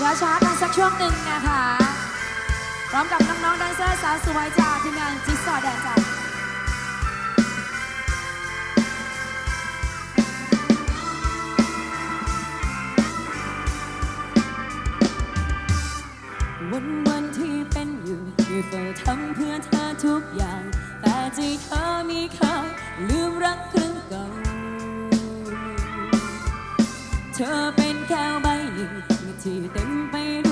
เดี๋ยวช้ากันสักช่วงหนึ่งนะคะ พร้อมกับน้องๆแดนเซอร์สาวสวยจากทีมงานจิ๊กซอแดนจ้ะวันวันที่เป็นอยู่คือเฝ้าทำเพื่อเธอทุกอย่าง แต่ใจเธอมีค่าลืมรักครึ่งเก่า เธอเป็นแก้วใบหนึ่ง ที่เต็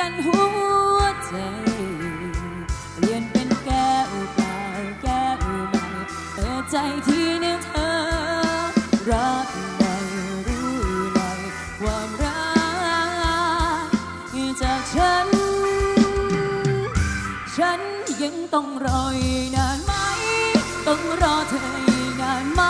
กันหัวใจ เปลี่ยนเป็นแก้วเปล่าแก้วใหม่เปิดใจที่เนี่ยเธอ รักหม่รู้หน่อยความรักจากฉัน ฉันยังต้องรออีกนานไหม ต้องรอเธออีกนานไหม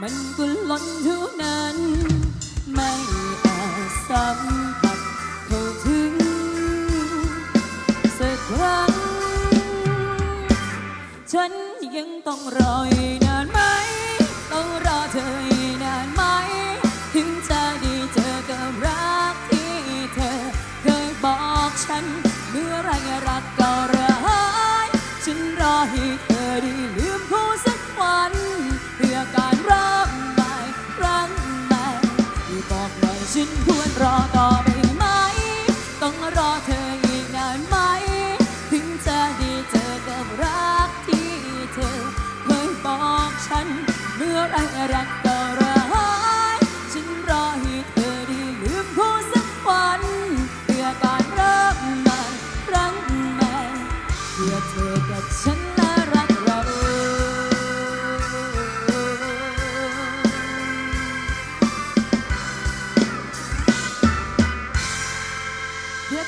มันก็ล้นเท่านั้น ไม่อาจสัมผัสเข้าถึงสักครั้ง ฉันยังต้องรออีกนานไหม ต้องรอเธออีกนานไหม ถึงจะได้เจอกับรักที่เธอ เคยบอกฉัน เมื่อไรรักก็ร้าย ฉันรอให้เธอได้ลืมเขาสักวัน เพื่อการเริ่มใหม่ครั้งใหม่บอกหน่อยฉันควรรอต่อไปไหม ต้องรอเธออีกนานไหม ถึงจะได้เจอกับรักที่เธอเคยบอกฉันเมื่อไรรักก็ร้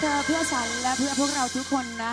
เพื่อเธอเพื่อฉันและเพื่อพวกเราทุกคนนะ